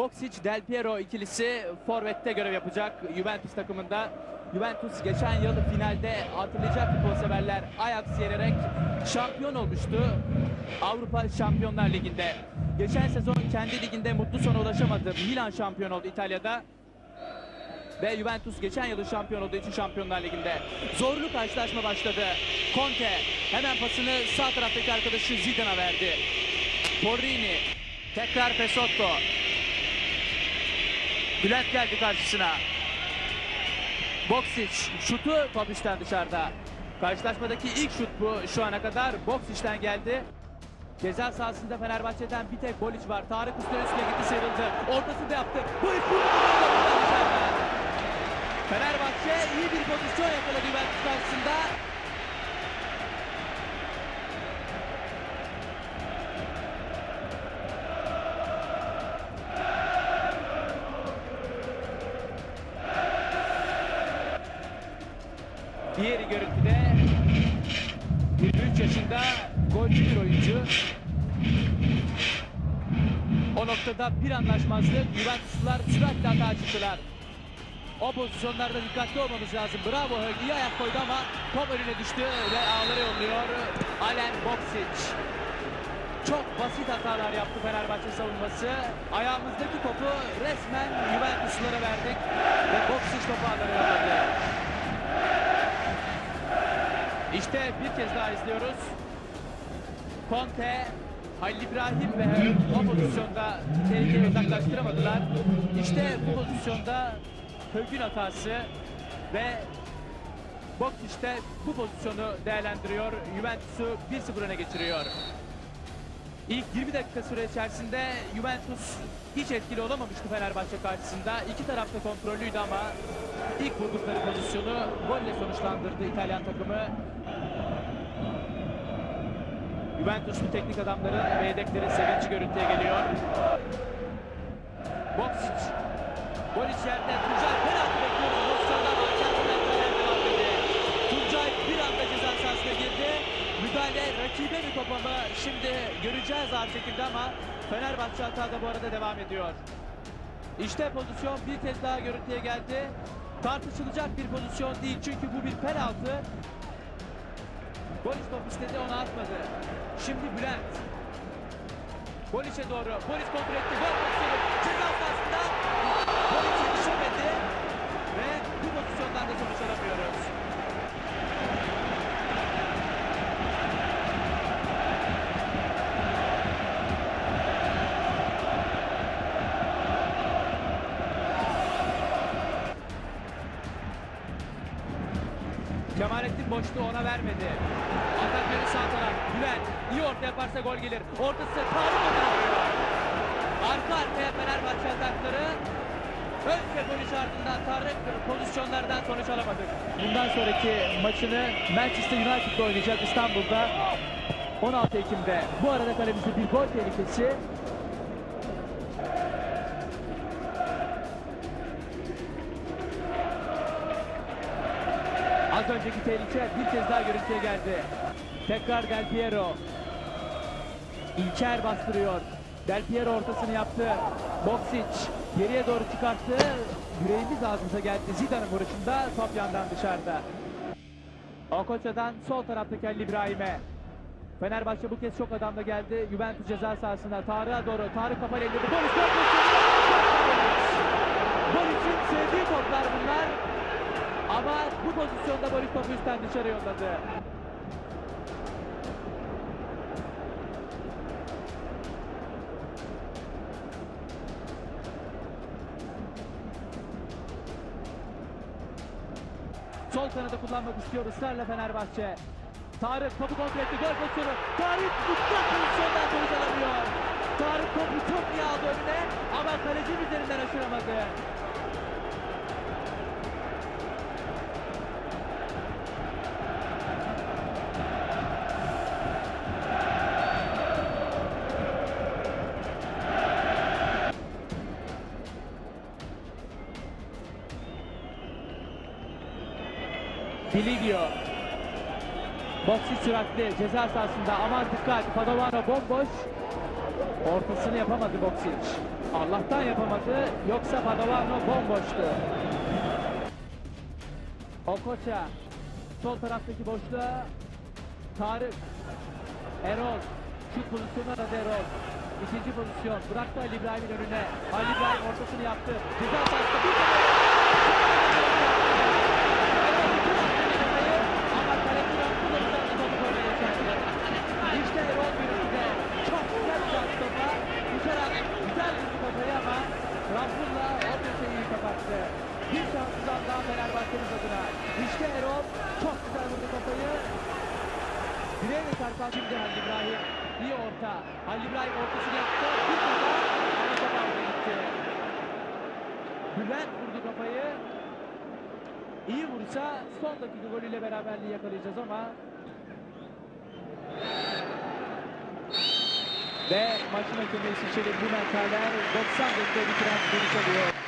Del Piero ikilisi forvette görev yapacak Juventus takımında. Juventus geçen yıl finalde hatırlayacak futbol severler Ajax yenerek şampiyon olmuştu Avrupa Şampiyonlar Ligi'nde. Geçen sezon kendi liginde mutlu sona ulaşamadı. Milan şampiyon oldu İtalya'da. Ve Juventus geçen yılın şampiyon olduğu için Şampiyonlar Ligi'nde. Zorlu karşılaşma başladı. Conte hemen pasını sağ taraftaki arkadaşı Zidane'a verdi. Porrini tekrar Pesotto. Bülent geldi karşısına. Boksic şutu top işten dışarıda. Karşılaşmadaki ilk şut bu şu ana kadar. Boksic'ten geldi. Ceza sahasında Fenerbahçe'den bir tek Bolic var. Tarık üstüne üstüne gitti sıyrıldı. Ortasında yaptı. Bolic vurdu. Fenerbahçe iyi bir pozisyon yakaladı Juventus karşısında. Diğeri görüntüde 23 yaşında golcü bir oyuncu. O noktada bir anlaşmazlık. Juventuslular süratle hata çıktılar. O pozisyonlarda dikkatli olmamız lazım. Bravo Hög ayak koydu ama top önüne düştü ve ağlara yolluyor. Alen Boksic. Çok basit hatalar yaptı Fenerbahçe savunması. Ayağımızdaki topu resmen Juventuslulara verdik ve Boksic topu ağlara yolladı. İşte bir kez daha izliyoruz. Conte, Halil İbrahim ve o pozisyonda tehlikeyi uzaklaştıramadılar. İşte bu pozisyonda Hög'ün hatası ve Boksic de bu pozisyonu değerlendiriyor. Juventus'u 1-0 öne geçiriyor. İlk 20 dakika süre içerisinde Juventus hiç etkili olamamıştı Fenerbahçe karşısında. İki tarafta kontrollüydü ama ilk vurdukları pozisyonu golle sonuçlandırdı İtalyan takımı. Juventuslu teknik adamların ve yedeklerin sevinci görüntüye geliyor. Boksic. Bolic yerde. Tuncay penaltı bekliyoruz. Pozisyondan hakem devam ediyor. Tuncay bir anda ceza sahasına girdi. Müdahale rakibe mi topa mı? Şimdi göreceğiz ağır şekilde ama Fenerbahçe hatada bu arada devam ediyor. İşte pozisyon bir kez daha görüntüye geldi. Tartışılacak bir pozisyon değil çünkü bu bir penaltı. Bolis top istedi onu atmadı. Şimdi Bülent. Bolis'e doğru. Bolis kontrol etti. Gol pozisyonu. Ceza sahasında. Bolis yetişemedi. Ve bu pozisyondan da sonuç alamıyoruz. Boşluğu ona vermedi. Atakları sağ taraf. Bülent iyi orta yaparsa gol gelir. Ortası Tarık atıyor. Arka arkaya Fenerbahçe atakları. Önce Boliç ardından Tarık pozisyonlardan sonuç alamadık. Bundan sonraki maçını Manchester United'da oynayacak İstanbul'da 16 Ekim'de. Bu arada kalemizde bir gol tehlikesi. Az önceki tehlike bir kez daha görüntüye geldi. Tekrar Del Piero. İlker bastırıyor. Del Piero ortasını yaptı. Boksic geriye doğru çıkarttı. Yüreğimiz ağzımıza geldi. Zidane'ın vuruşunda top yandan dışarıda. Okoça'dan sol taraftaki Halil İbrahim'e. Fenerbahçe bu kez çok adamla geldi. Juventus ceza sahasına. Tarık'a doğru. Tarık kafa elledi. Boris gol üstten dışarı yolladı. Sol kanadı kullanmak istiyor ısrarla Fenerbahçe. Tarık topu kontrol etti. Gol pozisyonu. Tarık mutlak pozisyondan sonuç alamıyor. Tarık topu çok iyi aldı önüne ama kalecinin üzerinden aşıramadı. Bilivio. Boksi süratli ceza sahasında aman dikkat Padovano bomboş. Ortasını yapamadı Boksic. Allah'tan yapamadı. Yoksa Padovano bomboştu. Okocha sol taraftaki boşluğa Tarık Erol şut pozisyonu aradı Erol. İkinci pozisyon bıraktı Ali İbrahim'in önüne. Ali İbrahim ortasını yaptı. Ceza sahasında Rabbullah o köşeyi kapattı. Bir şanssızdan daha Fenerbahçe'nin adına. İşte Erol çok güzel vurdu kafayı. Direğine çarpan şimdi Halil İbrahim. İyi orta. Halil İbrahim ortasını yaptı. Bir kafa ama gitti. Bülent vurdu kafayı. İyi vursa son dakika golüyle beraberliği yakalayacağız ama ve maçın hakemi seçili Bülent Haller 90 dakika bitiren sonuç alıyor.